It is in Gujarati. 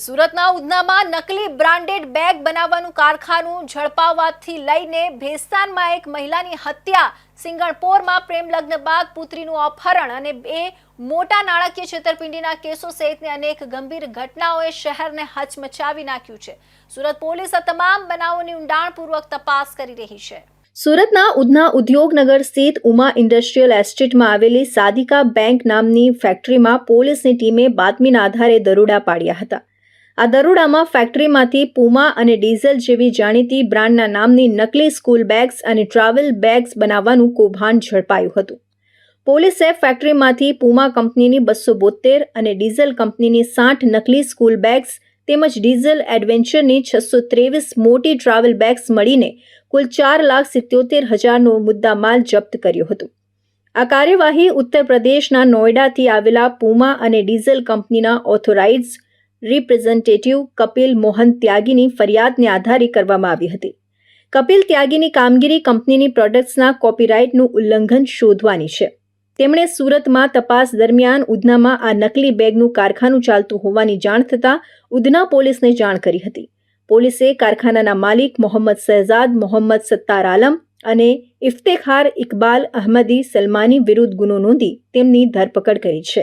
સુરતના ઉધનામાં નકલી બ્રાન્ડેડ બેગ બનાવવાનું કારખાનું ઝડપાવવાથી લઈને ભેસ્તાનમાં એક મહિલાની હત્યા. સિંગણપોરમાં પ્રેમ લગ્ન બાદ પુત્રીનું અપહરણ અને બે મોટા નાણાકીય છેતરપિંડીના કેસો સહિતની અનેક ગંભીર ઘટનાઓએ શહેરને હચમચાવી નાખ્યું છે. સુરત પોલીસ આ તમામ બનાવોની ઊંડાણપૂર્વક તપાસ કરી રહી છે. સુરતના ઉધના ઉદ્યોગનગર સ્થિત ઉમા ઇન્ડસ્ટ્રીયલ એસ્ટેટમાં આવેલી સાદિકા બેંક નામની ફેક્ટરીમાં પોલીસની ટીમે બાતમીના આધારે દરોડા પાડ્યા હતા. આ દરોડામાં ફેક્ટરીમાંથી પુમા અને ડીઝલ જેવી જાણીતી બ્રાન્ડના નામની નકલી સ્કૂલ બેગ્સ અને ટ્રાવેલ બેગ્સ બનાવવાનું કૌભાંડ ઝડપાયું હતું. પોલીસે ફેક્ટરીમાંથી પુમા કંપનીની બસો બોતેર અને ડીઝલ કંપનીની સાઠ નકલી સ્કૂલ બેગ્સ તેમજ ડીઝલ એડવેન્ચરની છસો ત્રેવીસ મોટી ટ્રાવેલ બેગ્સ મળીને કુલ ચાર લાખ સિત્યોતેર હજારનો મુદ્દામાલ જપ્ત કર્યો હતો. આ કાર્યવાહી ઉત્તર પ્રદેશના નોઈડાથી આવેલા પુમા અને ડીઝલ કંપનીના ઓથોરાઇઝ રિપ્રેઝેન્ટેટિવ કપિલ મોહન ત્યાગીની ફરિયાદને આધારે કરવામાં આવી હતી. કપિલ ત્યાગીની કામગીરી કંપનીની પ્રોડક્ટ્સના કોપીરાઇટનું ઉલ્લંઘન શોધવાની છે. તેમણે સુરતમાં તપાસ દરમિયાન ઉધનામાં આ નકલી બેગનું કારખાનું ચાલતું હોવાની જાણ થતાં ઉધના પોલીસને જાણ કરી હતી. પોલીસે કારખાનાના માલિક મોહમ્મદ શહેજાદ મોહમ્મદ સત્તાર આલમ અને ઇફ્તેખાર ઇકબાલ અહમદી, સલમાની વિરુદ્ધ ગુનો નોંધી તેમની ધરપકડ કરી છે.